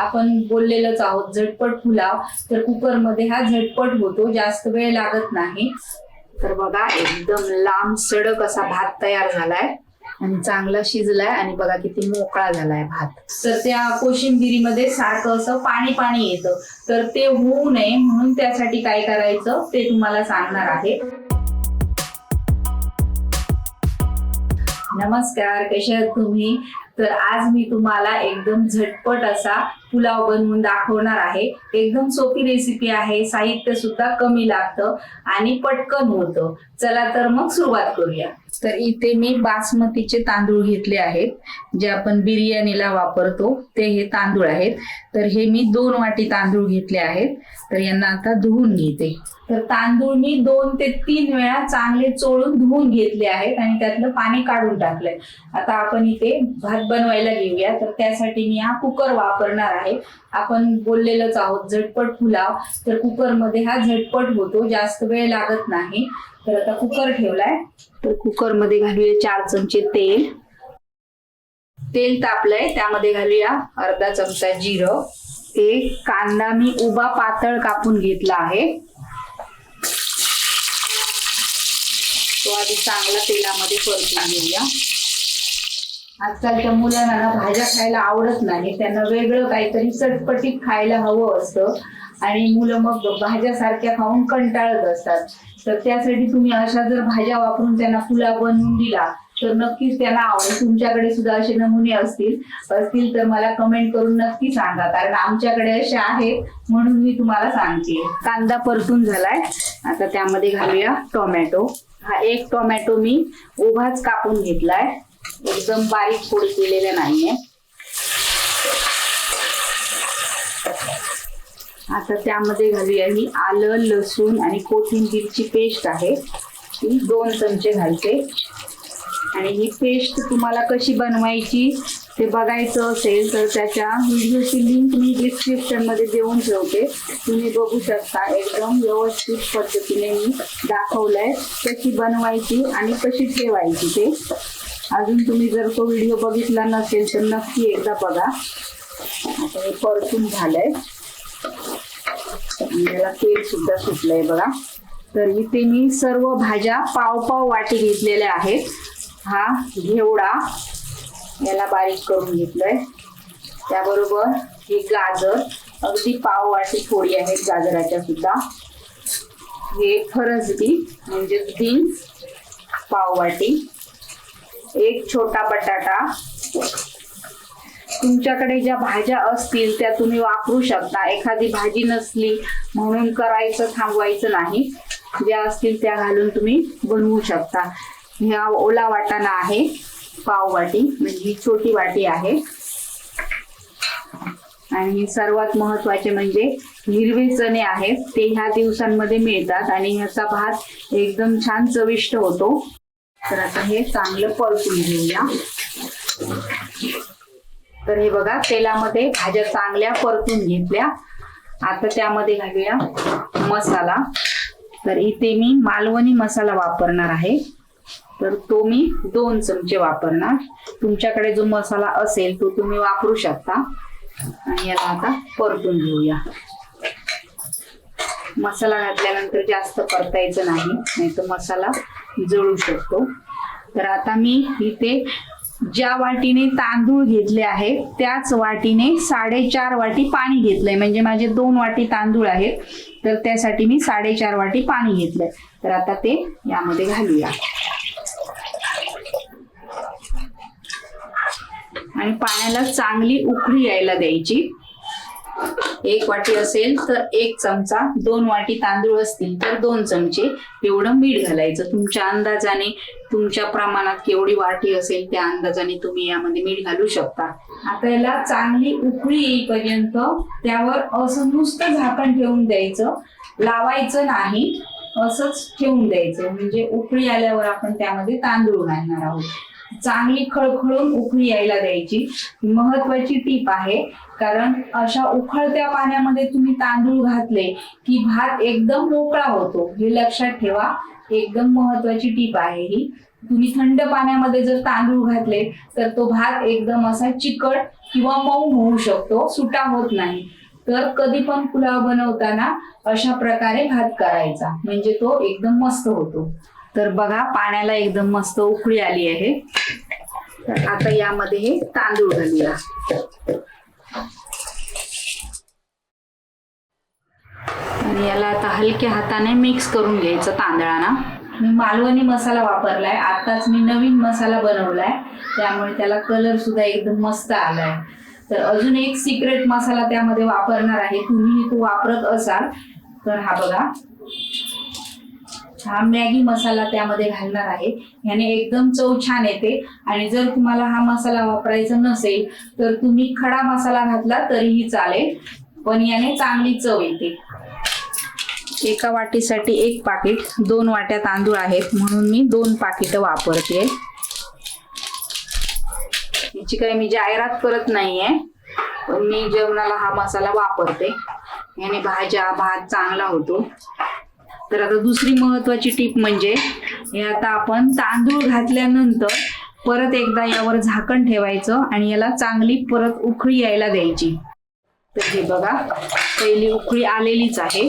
आपण बोललेलंच आहोत झटपट पुलाव तर कुकरमध्ये हा झटपट होतो जास्त वेळ लागत नाही. तर बघा एकदम लांब सडक असा भात तयार झालाय आणि चांगला शिजलाय आणि बघा किती मोकळा झालाय भात. तर त्या कोशिंबिरीमध्ये सारखं असं पाणी पाणी येतं. तर ते होऊ नये म्हणून त्यासाठी काय करायचं ते तुम्हाला सांगणार आहे. नमस्कार कशा आहात तुम्ही? तर आज मी तुम्हाला एकदम झटपट असा पुलाव बनवून दाखवणार आहे. एकदम सोपी रेसिपी आहे साहित्य सुद्धा कमी लागतं आणि पटकन होतं. चला तर मग सुरुवात करूया. तर इथे मी बासमतीचे तांदूळ घेतले आहेत जे आपण बिर्याणीला वापरतो ते हे तांदूळ आहेत. तर हे मी दोन वाटी तांदूळ घेतले आहेत. तर यांना आता धुवून घेते. तर तांदूळ मी दोन ते तीन वेळा चांगले चोळून धुवून घेतले आहेत आणि त्यातलं पाणी काढून टाकलंय. आता आपण इथे भात बनवायला घेऊया. तर त्यासाठी मी हा कुकर वापरणार आहे. आपण बोललेलंच आहोत झटपट पुलाव. तर कुकरमध्ये हा झटपट होतो जास्त वेळ लागत नाही. तर आता कुकर ठेवलाय. तर कुकरमध्ये घालूया चार चमचे तेल. तेल तापलंय त्यामध्ये घालूया अर्धा चमचा जिरं. एक कांदा मी उभा पातळ कापून घेतला आहे. तो आधी चांगला तेलामध्ये परतून घेऊया. आजकालच्या मुलांना ना भाज्या खायला आवडत नाही. त्यांना वेगळं काहीतरी चटपटीत खायला हवं असतं. आणि मुलं मग भाज्या सारख्या खाऊन कंटाळत असतात. तर त्यासाठी तुम्ही अशा जर भाज्या वापरून त्यांना फुला बनवून दिला तर नक्कीच त्यांना आवडेल तुमच्याकडे सुद्धा असे नमुने असतील. असतील तर मला कमेंट करून नक्की सांगा. कारण आमच्याकडे असे आहेत म्हणून मी तुम्हाला सांगते. कांदा परतून झालाय. आता त्यामध्ये घालूया टोमॅटो. हा एक टोमॅटो मी उभाच कापून घेतलाय. एकदम बारीक फोड केलेले नाहीये. आता त्यामध्ये घालूया ही आलं लसूण आणि कोथिंबीरची पेस्ट आहे. ती दोन चमचे घालते. आणि ही पेस्ट तुम्हाला कशी बनवायची ते बघायचं असेल तर त्याच्या व्हिडिओची लिंक मी डिस्क्रिप्शनमध्ये देऊन ठेवते. तुम्ही बघू शकता एकदम व्यवस्थित पद्धतीने मी दाखवलंय कशी बनवायची आणि कशी ठेवायची ते. अजून तुम्ही जर तो व्हिडिओ बघितला नसेल तर नक्की एकदा बघा. आता हे परतून झालंय. याला तेल सुद्धा सुटलंय बघा. तर इथे मी सर्व भाज्या पाव पाव वाटी घेतलेल्या आहेत. हा घेवडा याला बारीक करून घेतलंय. त्याबरोबर हे गाजर अगदी पाव वाटी थोडी आहेत गाजराच्या सुद्धा. हे फरसबी म्हणजे बीन्स पाव वाटी. एक छोटा बटाटा. तुमच्याकडे ज्या भाज्या असतील त्या तुम्ही वापरू शकता. एखादी भाजी नसली म्हणून करायचं थांबवायचं नाही. ज्या असतील त्या घालून तुम्ही बनवू शकता. ह्या ओला वाटाणा आहे पाव वाटी म्हणजे ही छोटी वाटी आहे. आणि सर्वात महत्त्वाचे म्हणजे हिरवे चणे आहेत ते ह्या दिवसांमध्ये मिळतात आणि ह्याचा भात एकदम छान चविष्ट होतो. तर आता हे चांगलं परतून घेऊया तर हे बघा तेलामध्ये भाज्या चांगल्या परतून घेतल्या. आता त्यामध्ये घालूया मसाला. तर इथे मी मालवणी मसाला वापरणार आहे. तर तो मी दोन चमचे वापरणार. तुमच्याकडे जो मसाला असेल तो तुम्ही वापरू शकता. आणि याला आता परतून घेऊया. मसाला घातल्यानंतर जास्त परतायचं नाही नाही तर मसाला जळू शकतो. तर आता मी इथे ज्या वाटीने तांदूळ घेतले आहेत त्याच वाटीने साडेचार वाटी पाणी घेतलंय. म्हणजे माझे दोन वाटी तांदूळ आहेत तर त्यासाठी मी साडेचार वाटी पाणी घेतलंय. तर आता ते यामध्ये घालूया. आणि पाण्याला चांगली उकळी यायला द्यायची. एक वाटी असेल तर एक चमचा दोन वाटी तांदूळ असतील तर दोन चमचे. एवढं मीठ घालायचं. तुमच्या अंदाजाने तुमच्या प्रमाणात केवढी वाटी असेल त्या अंदाजाने तुम्ही यामध्ये मीठ घालू शकता. आता याला चांगली उकळी येईपर्यंत त्यावर असं नुसतं झाकण ठेवून द्यायचं. लावायचं नाही. असंच ठेवून द्यायचं. म्हणजे उकळी आल्यावर आपण त्यामध्ये तांदूळ घालणार आहोत. चांगली खळखळून उकळी यायला द्यायची. महत्वाची टीप आहे कारण अशा उखळत्या पाण्यामध्ये तुम्ही तांदूळ घातले की भात एकदम मोकळा होतो. हे लक्षात ठेवा एकदम महत्वाची टीप आहे ही. तुम्ही थंड पाण्यामध्ये जर तांदूळ घातले तर तो भात एकदम असा चिकट किंवा मऊ होऊ शकतो सुटा होत नाही. तर कधी पण पुलाव बनवताना अशा प्रकारे भात करायचा. म्हणजे तो एकदम मस्त होतो. तर बघा पाण्याला एकदम मस्त उकळी आली आहे. तर आता यामध्ये हे तांदूळ घालूया. आणि याला आता हलक्या हाताने मिक्स करून घ्यायचं तांदळाना. मी मालवणी मसाला वापरलाय. आताच मी नवीन मसाला बनवलाय. त्यामुळे त्याला कलर सुद्धा एकदम मस्त आलाय. तर अजून एक सिक्रेट मसाला त्यामध्ये वापरणार आहे. तुम्ही तो वापरत असाल तर हा बघा. हा मॅगी मसाला त्यामध्ये घालणार आहे. याने एकदम चव छान येते. आणि जर तुम्हाला हा मसाला वापरायचा नसेल तर तुम्ही खडा मसाला घातला तरीही चालेल. पण याने चांगली चव येते. एका वाटीसाठी एक पाकिट दोन वाट्या तांदूळ आहेत. म्हणून मी दोन पाकिट वापरते. याची काही मी जाहिरात करत नाहीये पण मी जेवणाला हा मसाला वापरते. याने भाज्या भात चांगला होतो. तर आता दुसरी महत्वाची टीप म्हणजे हे आता आपण तांदूळ घातल्यानंतर परत एकदा यावर झाकण ठेवायचं आणि याला चांगली परत उकळी यायला द्यायची. तर हे बघा पहिली उकळी आलेलीच आहे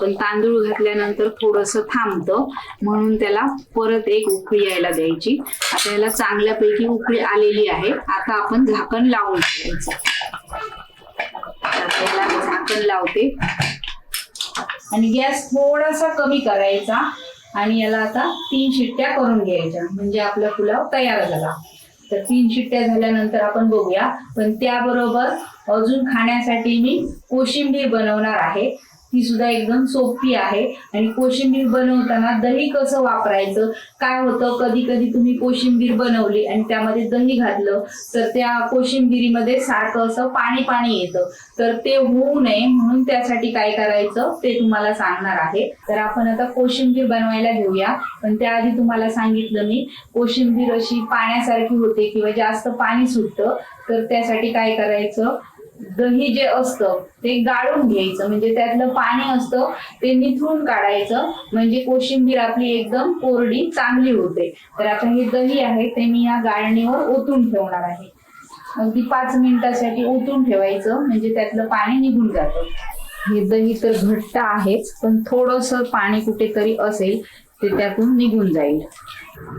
पण तांदूळ घातल्यानंतर थोडस थांबतं म्हणून त्याला परत एक उकळी यायला द्यायची. आता याला चांगल्यापैकी उकळी आलेली आहे आता आपण झाकण लावून ठेवायचं. झाकण लावते. आणि गॅस थोडासा कमी करायचा आणि याला आता तीन शिट्ट्या करून घ्यायच्या. म्हणजे आपला पुलाव तयार झाला. तर तीन शिट्ट्या झाल्यानंतर आपण बघूया. पण त्याबरोबर अजून खाण्यासाठी मी कोशिंबीर बनवणार आहे. ती सुद्धा एकदम सोपी आहे. आणि कोशिंबीर बनवताना दही कसं वापरायचं काय होतं कधी कधी तुम्ही कोशिंबीर बनवली आणि त्यामध्ये दही घातलं तर त्या कोशिंबिरीमध्ये सारखं असं पाणी पाणी येतं. तर ते होऊ नये म्हणून त्यासाठी काय करायचं ते तुम्हाला सांगणार आहे. तर आपण आता कोशिंबीर बनवायला घेऊया. पण त्याआधी तुम्हाला सांगितलं मी कोशिंबीर अशी पाण्यासारखी होते किंवा जास्त पाणी सुटतं तर त्यासाठी काय करायचं दही जे असतं ते गाळून घ्यायचं. म्हणजे त्यातलं पाणी असतं ते निथळून काढायचं. म्हणजे कोशिंबीर आपली एकदम कोरडी चांगली होते. तर आता हे दही आहे ते मी या गाळणीवर ओतून ठेवणार आहे. अगदी पाच मिनिटासाठी ओतून ठेवायचं. म्हणजे त्यातलं पाणी निघून जातं. हे दही तर घट्ट आहेच पण थोडस पाणी कुठेतरी असेल ते त्यातून निघून जाईल.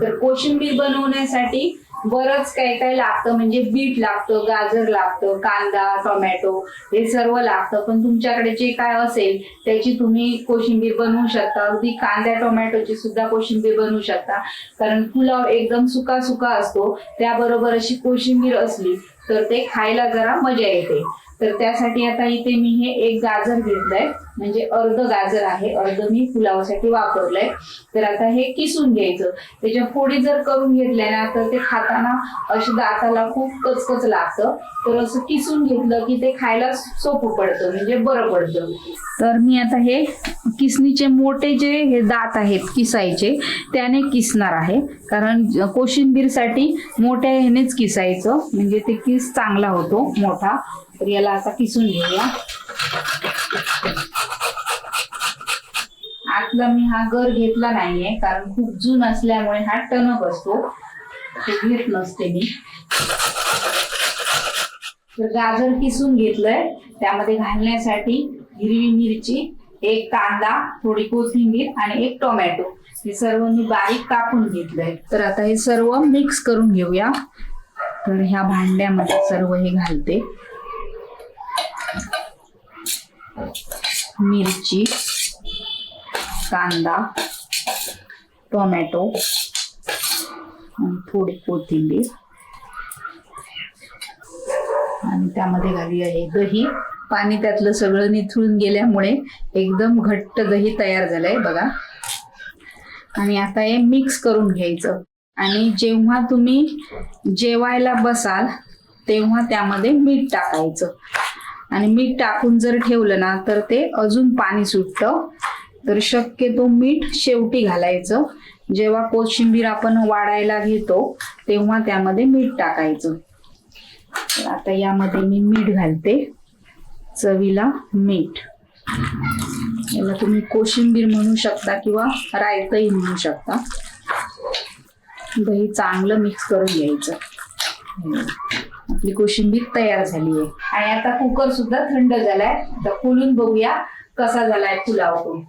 तर कोशिंबीर बनवण्यासाठी बरंच काय काय लागतं म्हणजे बीट लागतं गाजर लागतं कांदा टोमॅटो हे सर्व लागतं. पण तुमच्याकडे जे काय असेल त्याची तुम्ही कोशिंबीर बनवू शकता. अगदी कांद्या टोमॅटोची सुद्धा कोशिंबीर बनवू शकता. कारण पुलाव एकदम सुका सुका असतो. त्याबरोबर अशी कोशिंबीर असली तर ते खायला जरा मजा येते. तर त्यासाठी आता इथे मी हे एक गाजर घेतलंय. म्हणजे अर्ध गाजर आहे अर्ध मी पुलावासाठी वापरलंय. तर आता हे किसून घ्यायचं. त्याच्या फोडी जर करून घेतल्या ना तर ते खाताना असे दाताला खूप कचकच लागतं. तर असं किसून घेतलं की ते खायला सोपं पडतं म्हणजे बरं पडतं. तर मी आता हे किसणीचे मोठे जे हे दात आहेत किसायचे त्याने किसणार आहे. कारण कोशिंबीरसाठी मोठ्या ह्यानेच किसायचं. म्हणजे ते किस चांगला होतो मोठा. तर याला आता किसून घेऊया. आतला मी हा गर घेतला नाहीये कारण खूप जून असल्यामुळे हा टणक असतो. ते घेत नसते मी. तर गाजर किसून घेतलंय. त्यामध्ये घालण्यासाठी हिरवी मिरची एक कांदा थोडी कोथिंबीर आणि एक टोमॅटो. हे सर्व मी बारीक कापून घेतलंय. तर आता हे सर्व मिक्स करून घेऊया. तर ह्या भांड्यामध्ये सर्व हे घालते. मिरची. कांदा टोमॅटो थोडी कोथिंबीर. आणि त्यामध्ये घाली आहे दही. पाणी त्यातलं सगळं निथळून गेल्यामुळे एकदम घट्ट दही तयार झालंय बघा. आणि आता हे मिक्स करून घ्यायचं. आणि जेव्हा तुम्ही जेवायला बसाल तेव्हा त्यामध्ये मीठ टाकायचं. आणि मीठ टाकून जर ठेवलं ना तर ते अजून पाणी सुटतं. तर शक्यतो मीठ शेवटी घालायचं. जेव्हा कोशिंबीर आपण वाढायला घेतो तेव्हा त्यामध्ये मीठ टाकायचं. आता यामध्ये मी मीठ घालते. चवीला मीठ. याला तुम्ही कोशिंबीर म्हणू शकता किंवा रायतही म्हणू शकता. दही चांगलं मिक्स करून घ्यायचं. आपली कोशिंबीर तयार झाली आहे. आणि आता कुकर सुद्धा थंड झालाय. आता फुलून बघूया कसा झालाय पुलाव तो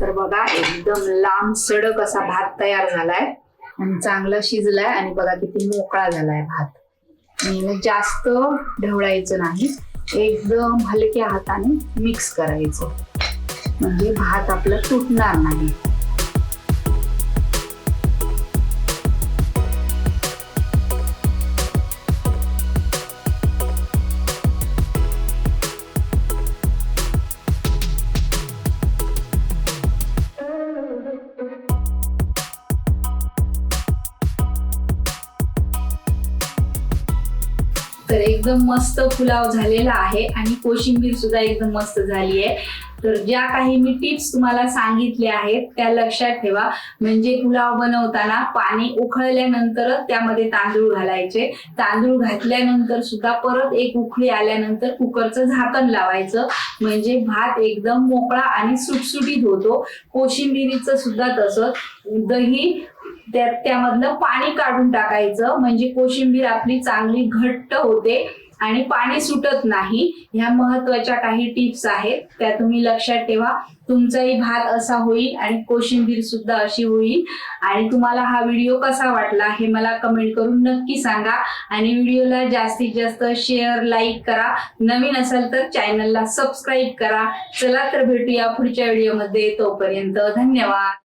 तर बघा एकदम लांब सडक असा भात तयार झालाय. आणि चांगला शिजलाय आणि बघा किती मोकळा झालाय भात. आणि जास्त ढवळायचं नाही. एकदम हलक्या हाताने मिक्स करायचं. म्हणजे भात आपला तुटणार नाही. एकदम मस्त पुलाव झालेला आहे आणि कोशिंबीर सुद्धा एकदम मस्त झाली आहे. तर ज्या काही मी टिप्स तुम्हाला सांगितल्या आहेत त्या लक्षात ठेवा. म्हणजे पुलाव बनवताना पाणी उकळल्यानंतर त्यामध्ये तांदूळ घालायचे. तांदूळ घातल्यानंतर सुद्धा परत एक उकळी आल्यानंतर कुकरचं झाकण लावायचं. म्हणजे भात एकदम मोकळा आणि सुटसुटीत होतो. कोशिंबिरीचं सुद्धा तसंच दही त्यामधलं पाणी काढून टाकायचं. म्हणजे कोशिंबीर आपली चांगली घट्ट होते आणि पाणी सुटत नाही. ह्या महत्त्वाच्या काही टिप्स आहेत. त्या तुम्ही लक्षात ठेवा. तुमचाही भात असा होईल आणि कोशिंबीर सुद्धा अशी होईल. आणि तुम्हाला हा व्हिडिओ कसा वाटला हे मला कमेंट करून नक्की सांगा. आणि व्हिडिओला जास्तीत जास्त शेअर लाईक करा. नवीन असाल तर चॅनलला सबस्क्राईब करा. चला तर भेटूया पुढच्या व्हिडिओमध्ये. तोपर्यंत धन्यवाद.